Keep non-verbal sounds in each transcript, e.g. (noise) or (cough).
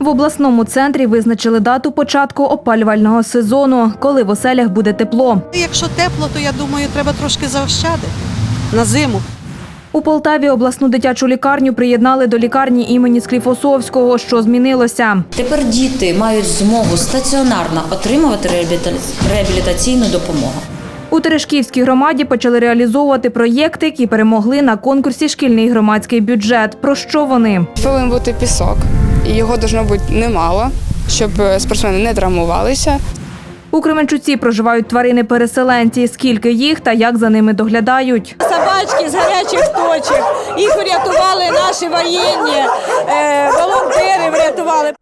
В обласному центрі визначили дату початку опалювального сезону, коли в оселях буде тепло. Якщо тепло, то я думаю, треба трошки заощадити на зиму. У Полтаві обласну дитячу лікарню приєднали до лікарні імені Скліфосовського. Що змінилося? Тепер діти мають змогу стаціонарно отримувати реабіліта- реабілітаційну допомогу. У Терешківській громаді почали реалізовувати проєкти, які перемогли на конкурсі Шкільний громадський бюджет. Про що вони? Повинен бути пісок, і його должно бути немало, щоб е, спортсмени не травмувалися. У Кременчуці проживають тварини-переселенці. Скільки їх та як за ними доглядають? собачки з гарячих точок. Їх врятували наші воєнні, е, волонтери врятували.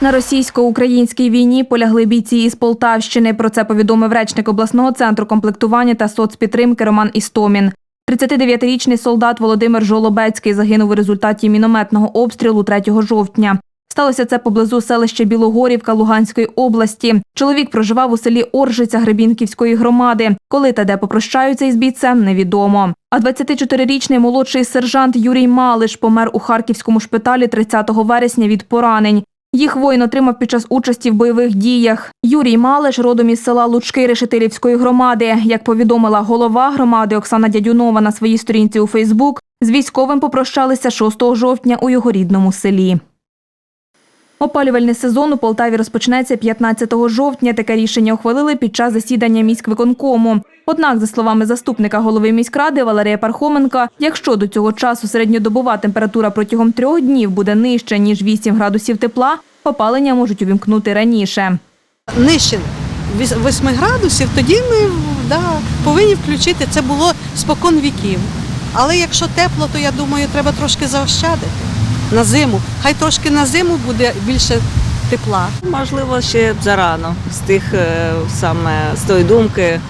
На російсько-українській війні полягли бійці із Полтавщини. Про це повідомив речник обласного центру комплектування та соцпідтримки Роман Істомін. 39-річний солдат Володимир Жолобецький загинув у результаті мінометного обстрілу 3 жовтня. Сталося це поблизу селища Білогорівка Луганської області. Чоловік проживав у селі Оржиця Гребінківської громади. Коли та де попрощаються із бійцем, невідомо. А 24-річний молодший сержант Юрій Малиш помер у харківському шпиталі 30 вересня від поранень. Їх воїн отримав під час участі в бойових діях. Юрій Малеш родом із села Лучки Решетилівської громади. Як повідомила голова громади Оксана Дядюнова на своїй сторінці у Фейсбук, з військовим попрощалися 6 жовтня у його рідному селі. Опалювальний сезон у Полтаві розпочнеться 15 жовтня. Таке рішення ухвалили під час засідання міськвиконкому. Однак, за словами заступника голови міськради Валерія Пархоменка, якщо до цього часу середньодобова температура протягом трьох днів буде нижча ніж 8 градусів тепла, опалення можуть увімкнути раніше. Нижче 8 градусів, тоді ми да, повинні включити. Це було спокон віків. Але якщо тепло, то я думаю, треба трошки заощадити на зиму. Хай трошки на зиму буде більше тепла. Можливо, ще зарано з тих е, саме з тої думки,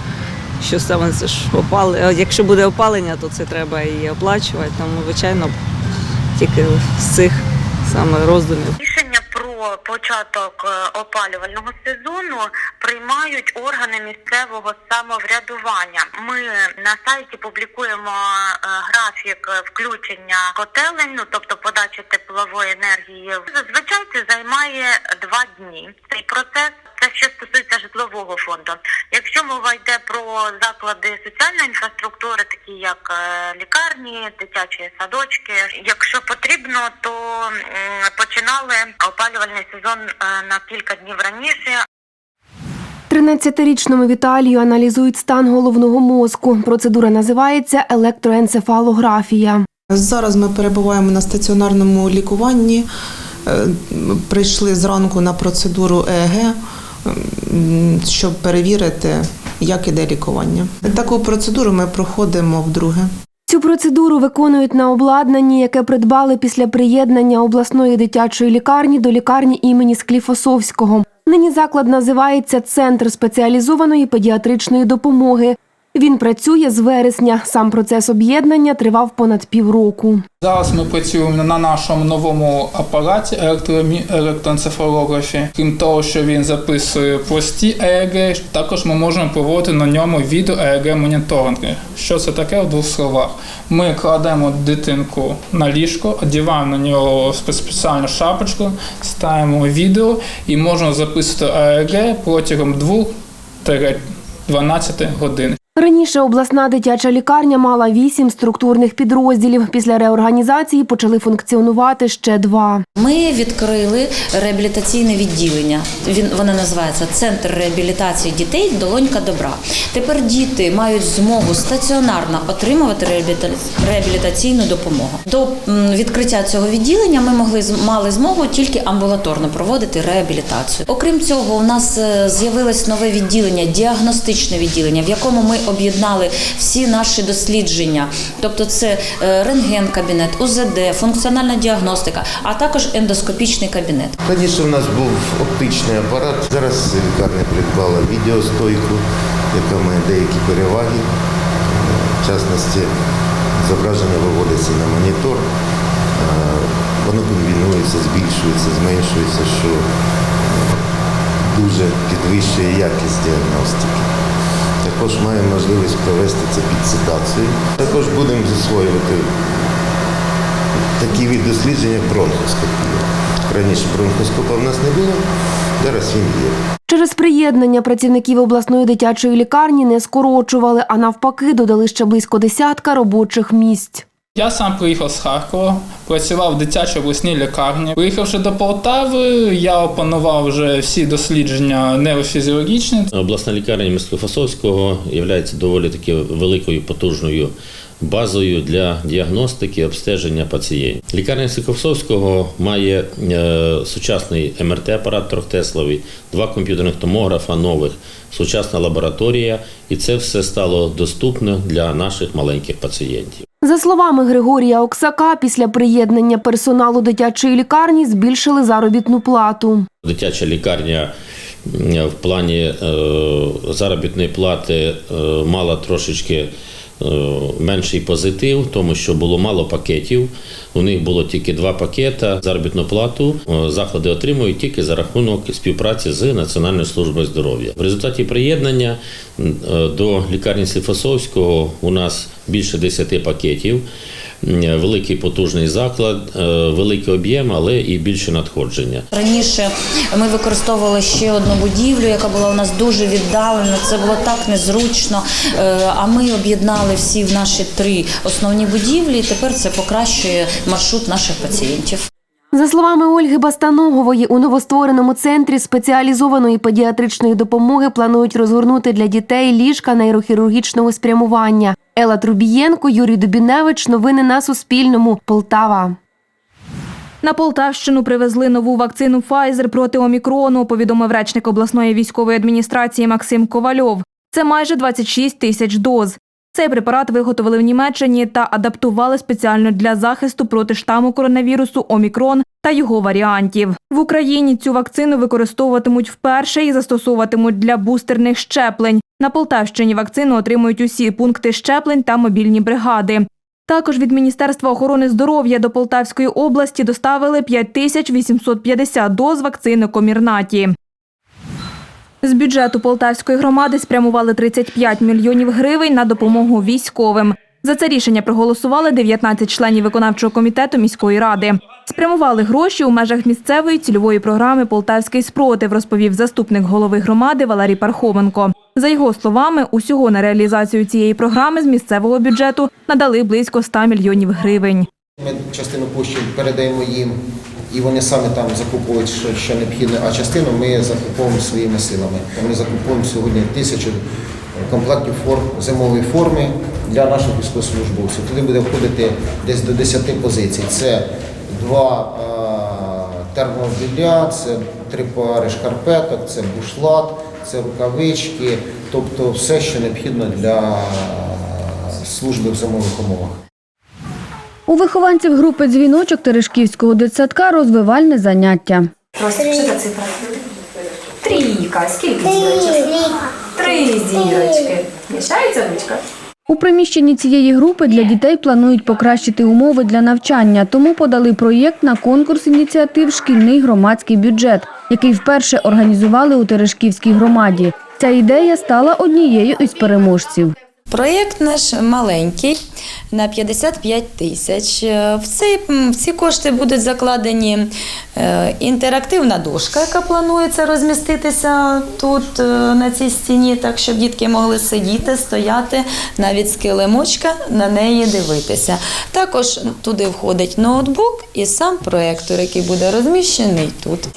що саме це ж опали. е, Якщо буде опалення, то це треба і оплачувати. Тому, звичайно, тільки з цих саме роздумів. Початок е, опалювального сезону приймають органи місцевого самоврядування. Ми на сайті публікуємо е, графік включення котелень, ну тобто подачі теплової енергії. Зазвичай це займає два дні. Цей процес. Це що стосується житлового фонду. Якщо мова йде про заклади соціальної інфраструктури, такі як е, лікарні, дитячі садочки, якщо потрібно, то починали опалювальний сезон е, на кілька днів раніше, 13-річному Віталію аналізують стан головного мозку. Процедура називається електроенцефалографія. Зараз ми перебуваємо на стаціонарному лікуванні. Е, Прийшли зранку на процедуру ЕЕГ, м, щоб перевірити, як іде лікування. Таку процедуру ми проходимо вдруге. Цю процедуру виконують на обладнанні, яке придбали після приєднання обласної дитячої лікарні до лікарні імені Скліфосовського. Нині заклад називається Центр спеціалізованої педіатричної допомоги. Він працює з вересня. Сам процес об'єднання тривав понад півроку. Зараз ми працюємо на нашому новому апараті електроенцефалографі. Крім того, що він записує прості ЕЕГ, також ми можемо проводити на ньому відео ЕЕГ моніторинги. Що це таке в двох словах? Ми кладемо дитинку на ліжко, одягаємо на нього спеціальну шапочку, ставимо відео і можемо записувати ЕЕГ протягом 2-12 годин. Раніше обласна дитяча лікарня мала вісім структурних підрозділів. Після реорганізації почали функціонувати ще два. Ми відкрили реабілітаційне відділення. Він воно називається Центр реабілітації дітей Долонька добра. Тепер діти мають змогу стаціонарно отримувати реабіліта- реабілітаційну допомогу. До відкриття цього відділення ми могли мали змогу тільки амбулаторно проводити реабілітацію. Окрім цього, у нас е, з'явилось нове відділення, діагностичне відділення, в якому ми об'єднали всі наші дослідження, тобто це е, рентген-кабінет, УЗД, функціональна діагностика, а також ендоскопічний кабінет. Раніше у нас був оптичний апарат. Зараз лікарня придбала відеостойку, яка має деякі переваги. В частності, зображення виводиться на монітор, е, воно комбінується, збільшується, зменшується, що дуже підвищує якість діагностики. Також маємо можливість провести це під цитацією. Також будемо засвоювати такі від дослідження бронхоскопії. Раніше бронхоскопа в нас не було, зараз він є. Через приєднання працівників обласної дитячої лікарні не скорочували, а навпаки, додали ще близько десятка робочих місць. Я сам приїхав з Харкова, працював в дитячій обласній лікарні. Приїхавши до Полтави, я опанував вже всі дослідження нейрофізіологічні. Обласна лікарня Мискофасовського є доволі таки великою потужною базою для діагностики обстеження пацієнтів. Лікарня Сиковсовського має е, сучасний МРТ-апарат трьохтесловий, два комп'ютерних томографа нових, сучасна лабораторія, і це все стало доступно для наших маленьких пацієнтів. За словами Григорія Оксака, після приєднання персоналу дитячої лікарні збільшили заробітну плату. Дитяча лікарня в плані е, заробітної плати е, мала трошечки менший позитив, тому що було мало пакетів. У них було тільки два пакета. Заробітну плату Заходи заклади отримують тільки за рахунок співпраці з Національною службою здоров'я. В результаті приєднання е, до лікарні Сліфосовського у нас більше 10 пакетів. М, Великий потужний заклад, е, великий об'єм, але і більше надходження. Раніше ми використовували ще одну будівлю, яка була у нас дуже віддалена. Це було так незручно. Е, А ми об'єднали всі в наші три основні будівлі. і Тепер це покращує маршрут наших пацієнтів. За словами Ольги Бастановгової, у новоствореному центрі спеціалізованої педіатричної допомоги планують розгорнути для дітей ліжка нейрохірургічного спрямування. Ела Трубієнко, Юрій Дубіневич. Новини на Суспільному. Полтава. На Полтавщину привезли нову вакцину Pfizer проти омікрону, повідомив речник обласної військової адміністрації Максим Ковальов. Це майже 26 тисяч доз. Цей препарат виготовили в Німеччині та адаптували спеціально для захисту проти штаму коронавірусу Омікрон та його варіантів. В Україні цю вакцину використовуватимуть вперше і застосовуватимуть для бустерних щеплень. На Полтавщині вакцину отримують усі пункти щеплень та мобільні бригади. Також від Міністерства охорони здоров'я до Полтавської області доставили 5850 доз вакцини Комірнаті. З бюджету Полтавської громади спрямували 35 мільйонів гривень на допомогу військовим. За це рішення проголосували 19 членів виконавчого комітету міської ради. Спрямували гроші у межах місцевої цільової програми Полтавський спротив, розповів заступник голови громади Валерій Пархоменко. За його словами, усього на реалізацію цієї програми з місцевого бюджету надали близько 100 мільйонів гривень. Ми частину коштів передаємо їм, і вони самі там закуповують, що, що необхідно, а частину ми закуповуємо своїми силами. Ми закуповуємо сьогодні тисячу комплектів форм, зимової форми для наших військовослужбовців. Туди буде входити десь до 10 позицій. Це два е, термобілля, це три пари шкарпеток, це бушлат, це рукавички, тобто все, що необхідно для служби в зимових умовах. У вихованців групи дзвіночок Терешківського дитсадка розвивальне заняття. Що за цифра? Трійка. Скільки зірочок? Три зірочки. Мішається ручка? У приміщенні цієї групи для дітей планують покращити умови для навчання, тому подали проєкт на конкурс ініціатив Шкільний громадський бюджет, який вперше організували у Терешківській громаді. Ця ідея стала однією із переможців. Проєкт наш маленький на 55 тисяч. Е, В, ці кошти будуть закладені інтерактивна дошка, яка планується розміститися тут е, на цій стіні, так щоб дітки могли сидіти, стояти, навіть з килимочка на неї дивитися. Також туди входить ноутбук і сам проєктор, який буде розміщений тут.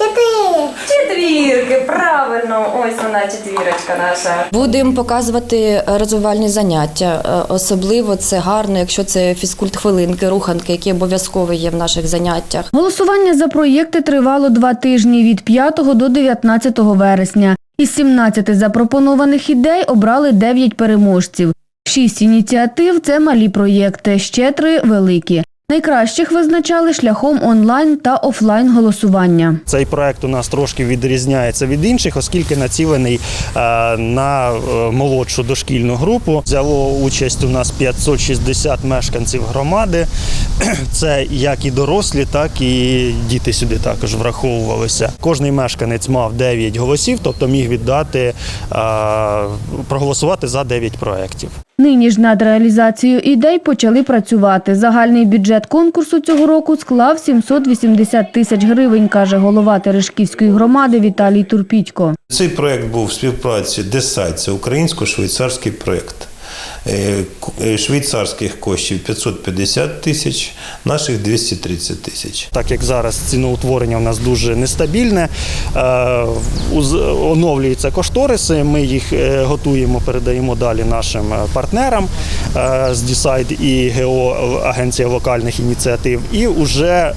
Четвірки, правильно. Ось вона четвірочка наша. Будемо показувати розвивальні заняття. Е, Особливо це гарно, якщо це фізкульт-хвилинки, руханки, які обов'язково є в наших заняттях. Голосування за проєкти тривало два тижні від 5 до 19 вересня. Із 17 запропонованих ідей обрали 9 переможців. Шість ініціатив це малі проєкти, ще три великі. Найкращих визначали шляхом онлайн та офлайн голосування. Цей проект у нас трошки відрізняється від інших, оскільки націлений е, на е, молодшу дошкільну групу. Взяло участь у нас 560 мешканців громади. (clears throat) Це як і дорослі, так і діти сюди також враховувалися. Кожний мешканець мав 9 голосів, тобто міг віддати е, проголосувати за 9 проєктів. Нині ж над реалізацією ідей почали працювати. Загальний бюджет конкурсу цього року склав 780 тисяч гривень, каже голова Терешківської громади Віталій Турпітько. Цей проект був в співпраці ДЕСАЙ, це українсько-швейцарський проект. Е, к- е, Швейцарських коштів 550 тисяч, наших 230 тисяч. Так як зараз ціноутворення у нас дуже нестабільне, е, оновлюються кошториси, ми їх готуємо, передаємо далі нашим партнерам з Дісайд і ГО Агенція локальних ініціатив. І вже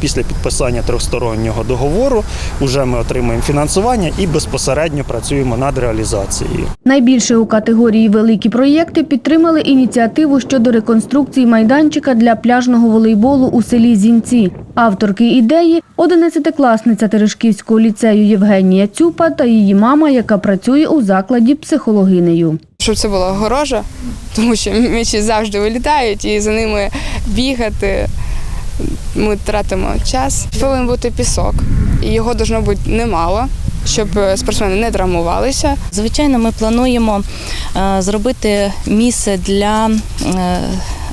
після підписання трьохстороннього договору вже ми отримуємо фінансування і безпосередньо працюємо над реалізацією. Найбільше у категорії великі проєкти підтримали ініціативу щодо реконструкції майданчика для пляжного волейболу у селі Зінці. Авторки ідеї – 11-класниця Терешківського ліцею Євгенія Цюпа та її мама, яка працює у закладі психологинею. Щоб це була огорожа, тому що м'ячі завжди вилітають і за ними бігати. Ми тратимо час. Повинен бути пісок, і його должно бути немало, щоб е, спортсмени не травмувалися. Звичайно, ми плануємо е, зробити місце для.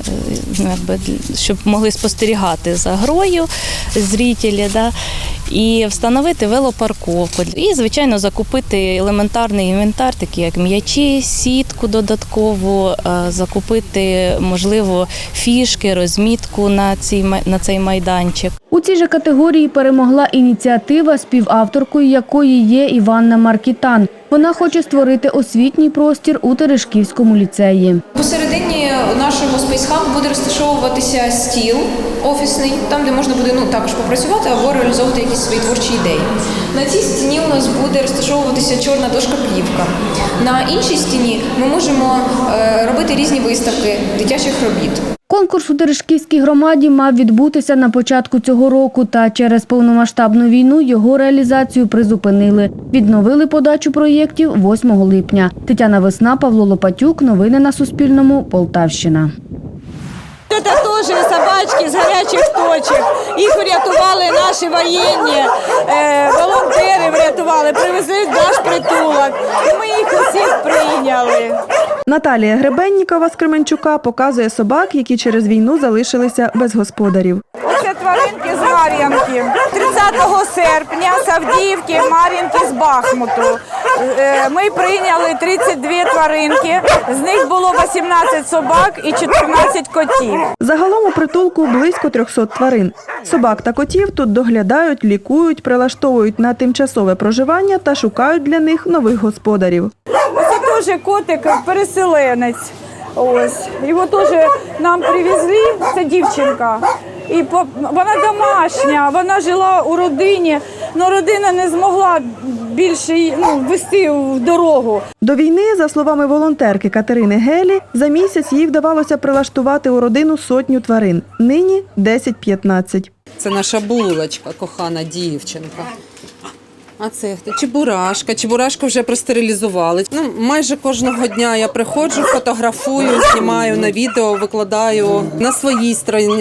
Е, якби, щоб могли спостерігати за грою зрителі, да, і встановити велопарковку. І, звичайно, закупити елементарний інвентар, такий як м'ячі, сітку додаткову, е, закупити, можливо, фішки, розмітку на, цій, на цей майданчик. У цій же категорії перемогла ініціатива, співавторкою якої є Іванна Маркітан. Вона хоче створити освітній простір у Терешківському ліцеї. Посередині спейсхабу буде розташовуватися стіл офісний, там де можна буде ну також попрацювати або реалізовувати якісь свої творчі ідеї. На цій стіні у нас буде розташовуватися чорна дошка плівка. На іншій стіні ми можемо е, робити різні виставки дитячих робіт. Конкурс у Терешківській громаді мав відбутися на початку цього року, та через повномасштабну війну його реалізацію призупинили. Відновили подачу проєктів 8 липня. Тетяна Весна, Павло Лопатюк. Новини на Суспільному. Полтавщина. Це теж собачки з гарячих точок. Їх врятували наші воєнні, е, волонтери врятували, привезли в наш притулок. І ми їх усіх прийняли. Наталія Гребеннікова з Кременчука показує собак, які через війну залишилися без господарів. Оце тваринки з Мар'янки. 30 серпня з Авдіївки, Мар'янки з Бахмуту. Е, Ми прийняли 32 тваринки, з них було 18 собак і 14 котів. Загалом у притулку близько 300 тварин. Собак та котів тут доглядають, лікують, прилаштовують на тимчасове проживання та шукають для них нових господарів. Це теж котик переселенець. Ось його теж нам привезли. Це дівчинка. І по- вона домашня, вона жила у родині, але родина не змогла більше ну, вести в дорогу. До війни, за словами волонтерки Катерини Гелі, за місяць їй вдавалося прилаштувати у родину сотню тварин. Нині 10-15. Це наша булочка, кохана дівчинка. А це? Чебурашка. Чебурашку вже простерилізували. Ну, майже кожного дня я приходжу, фотографую, знімаю на відео, викладаю на своїй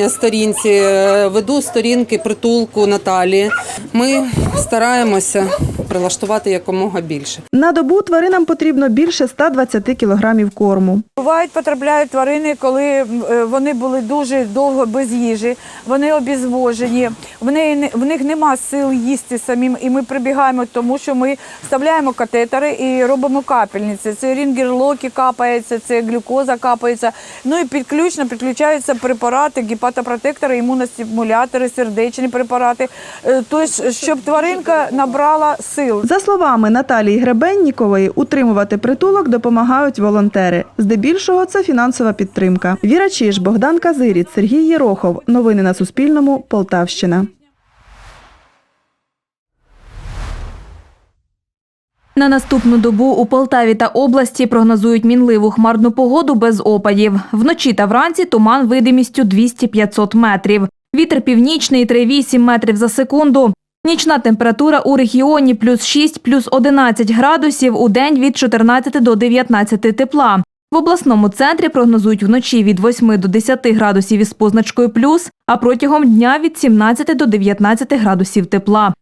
сторінці, е, веду сторінки притулку Наталі. Ми стараємося прилаштувати якомога більше. На добу тваринам потрібно більше 120 кілограмів корму. Бувають, потрапляють тварини, коли е, вони були дуже довго без їжі, вони обезвожені, в, неї, в них нема сил їсти самим, і ми прибігаємо, тому що ми вставляємо катетери і робимо капельниці. Це рінгерлоки капається, це глюкоза капається. Ну і підключно підключаються препарати, гепатопротектори, імуностимулятори, сердечні препарати. Тобто, щоб тваринка набрала сил. За словами Наталії Гребеннікової, утримувати притулок допомагають волонтери. Здебільшого це фінансова підтримка. Віра Чиж, Богдан Казиріць, Сергій Єрохов. Новини на Суспільному. Полтавщина. На наступну добу у Полтаві та області прогнозують мінливу хмарну погоду без опадів. Вночі та вранці туман видимістю 200-500 метрів. Вітер північний 3,8 метрів за секунду. Нічна температура у регіоні плюс 6, плюс 11 градусів, у день від 14 до 19 тепла. В обласному центрі прогнозують вночі від 8 до 10 градусів із позначкою плюс, а протягом дня від 17 до 19 градусів тепла.